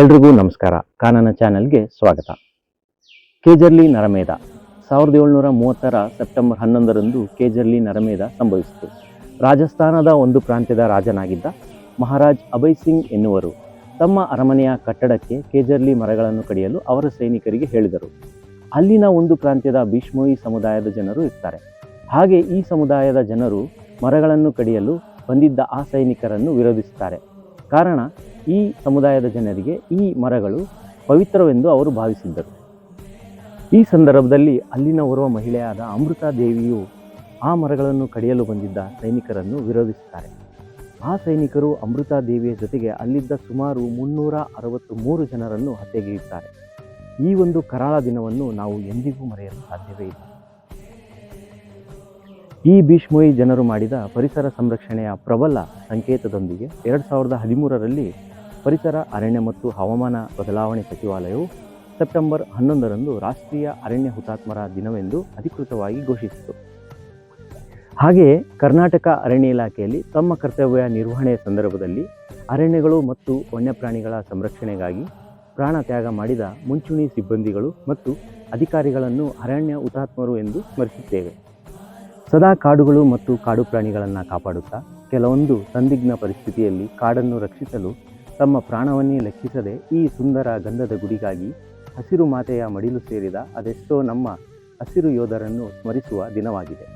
ಎಲ್ರಿಗೂ ನಮಸ್ಕಾರ. ಕಾನನ ಚಾನೆಲ್ಗೆ ಸ್ವಾಗತ. ಕೇಜರ್ಲಿ ನರಮೇಧ. ಸಾವಿರದ ಏಳ್ನೂರ ಮೂವತ್ತರ ಸೆಪ್ಟೆಂಬರ್ ಹನ್ನೊಂದರಂದು ಕೇಜರ್ಲಿ ನರಮೇಧ ಸಂಭವಿಸಿತು. ರಾಜಸ್ಥಾನದ ಒಂದು ಪ್ರಾಂತ್ಯದ ರಾಜನಾಗಿದ್ದ ಮಹಾರಾಜ್ ಅಭಯ್ ಸಿಂಗ್ ಎನ್ನುವರು ತಮ್ಮ ಅರಮನೆಯ ಕಟ್ಟಡಕ್ಕೆ ಕೇಜರ್ಲಿ ಮರಗಳನ್ನು ಕಡಿಯಲು ಅವರ ಸೈನಿಕರಿಗೆ ಹೇಳಿದರು. ಅಲ್ಲಿನ ಒಂದು ಪ್ರಾಂತ್ಯದ ಭೀಷ್ಮೋಯಿ ಸಮುದಾಯದ ಜನರು ಇರ್ತಾರೆ. ಹಾಗೆ ಈ ಸಮುದಾಯದ ಜನರು ಮರಗಳನ್ನು ಕಡಿಯಲು ಬಂದಿದ್ದ ಆ ಸೈನಿಕರನ್ನು ವಿರೋಧಿಸುತ್ತಾರೆ ಕಾರಣ ಈ ಸಮುದಾಯದ ಜನರಿಗೆ ಈ ಮರಗಳು ಪವಿತ್ರವೆಂದು ಅವರು ಭಾವಿಸಿದ್ದರು. ಈ ಸಂದರ್ಭದಲ್ಲಿ ಅಲ್ಲಿನ ಓರ್ವ ಮಹಿಳೆಯಾದ ಅಮೃತಾ ದೇವಿಯು ಆ ಮರಗಳನ್ನು ಕಡಿಯಲು ಬಂದಿದ್ದ ಸೈನಿಕರನ್ನು ವಿರೋಧಿಸುತ್ತಾರೆ. ಆ ಸೈನಿಕರು ಅಮೃತಾ ದೇವಿಯ ಜೊತೆಗೆ ಅಲ್ಲಿದ್ದ ಸುಮಾರು ಮುನ್ನೂರ ಅರವತ್ತು ಮೂರು ಜನರನ್ನು ಹತ್ಯೆಗೈಯುತ್ತಾರೆ ಈ ಒಂದು ಕರಾಳ ದಿನವನ್ನು ನಾವು ಎಂದಿಗೂ ಮರೆಯಲು ಸಾಧ್ಯವೇ ಇಲ್ಲ. ಈ ಭೀಷ್ಮೋಯಿ ಜನರು ಮಾಡಿದ ಪರಿಸರ ಸಂರಕ್ಷಣೆಯ ಪ್ರಬಲ ಸಂಕೇತದೊಂದಿಗೆ ಎರಡು ಸಾವಿರದ ಹದಿಮೂರರಲ್ಲಿ ಪರಿಸರ, ಅರಣ್ಯ ಮತ್ತು ಹವಾಮಾನ ಬದಲಾವಣೆ ಸಚಿವಾಲಯವು ಸೆಪ್ಟೆಂಬರ್ ಹನ್ನೊಂದರಂದು ರಾಷ್ಟ್ರೀಯ ಅರಣ್ಯ ಹುತಾತ್ಮರ ದಿನವೆಂದು ಅಧಿಕೃತವಾಗಿ ಘೋಷಿಸಿತು. ಹಾಗೆಯೇ ಕರ್ನಾಟಕ ಅರಣ್ಯ ಇಲಾಖೆಯಲ್ಲಿ ತಮ್ಮ ಕರ್ತವ್ಯ ನಿರ್ವಹಣೆಯ ಸಂದರ್ಭದಲ್ಲಿ ಅರಣ್ಯಗಳು ಮತ್ತು ವನ್ಯಪ್ರಾಣಿಗಳ ಸಂರಕ್ಷಣೆಗಾಗಿ ಪ್ರಾಣ ತ್ಯಾಗ ಮಾಡಿದ ಮುಂಚೂಣಿ ಸಿಬ್ಬಂದಿಗಳು ಮತ್ತು ಅಧಿಕಾರಿಗಳನ್ನು ಅರಣ್ಯ ಹುತಾತ್ಮರು ಎಂದು ಸ್ಮರಿಸುತ್ತೇವೆ. ಸದಾ ಕಾಡುಗಳು ಮತ್ತು ಕಾಡು ಪ್ರಾಣಿಗಳನ್ನು ಕಾಪಾಡುತ್ತಾ ಕೆಲವೊಂದು ಸಂದಿಗ್ನ ಪರಿಸ್ಥಿತಿಯಲ್ಲಿ ಕಾಡನ್ನು ರಕ್ಷಿಸಲು ತಮ್ಮ ಪ್ರಾಣವನ್ನೇ ಲೆಕ್ಕಿಸದೆ ಈ ಸುಂದರ ಗಂಧದ ಗುಡಿಗಾಗಿ ಹಸಿರು ಮಾತೆಯ ಮಡಿಲು ಸೇರಿದ ಅದೆಷ್ಟೋ ನಮ್ಮ ಹಸಿರು ಯೋಧರನ್ನು ಸ್ಮರಿಸುವ ದಿನವಾಗಿದೆ.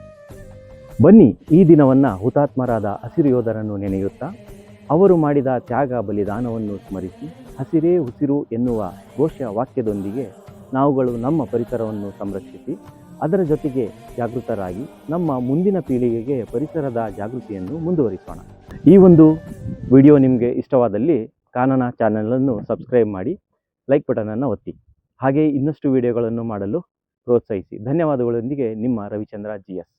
ಬನ್ನಿ ಈ ದಿನವನ್ನು ಹುತಾತ್ಮರಾದ ಹಸಿರು ಯೋಧರನ್ನು ನೆನೆಯುತ್ತಾ ಅವರು ಮಾಡಿದ ತ್ಯಾಗ ಬಲಿದಾನವನ್ನು ಸ್ಮರಿಸಿ ಹಸಿರೇ ಉಸಿರು ಎನ್ನುವ ಘೋಷ ವಾಕ್ಯದೊಂದಿಗೆ ನಾವುಗಳು ನಮ್ಮ ಪರಿಸರವನ್ನು ಸಂರಕ್ಷಿಸಿ ಅದರ ಜೊತೆಗೆ ಜಾಗೃತರಾಗಿ ನಮ್ಮ ಮುಂದಿನ ಪೀಳಿಗೆಗೆ ಪರಿಸರದ ಜಾಗೃತಿಯನ್ನು ಮುಂದುವರಿಸೋಣ. ಈ ಒಂದು ವಿಡಿಯೋ ನಿಮಗೆ ಇಷ್ಟವಾದಲ್ಲಿ ಕಾನನ ಚಾನಲನ್ನು ಸಬ್ಸ್ಕ್ರೈಬ್ ಮಾಡಿ ಲೈಕ್ ಬಟನನ್ನು ಒತ್ತಿ. ಹಾಗೆ ಇನ್ನಷ್ಟು ವಿಡಿಯೋಗಳನ್ನು ಮಾಡಲು ಪ್ರೋತ್ಸಾಹಿಸಿ. ಧನ್ಯವಾದಗಳೊಂದಿಗೆ ನಿಮ್ಮ ರವಿಚಂದ್ರ ಜಿ ಎಸ್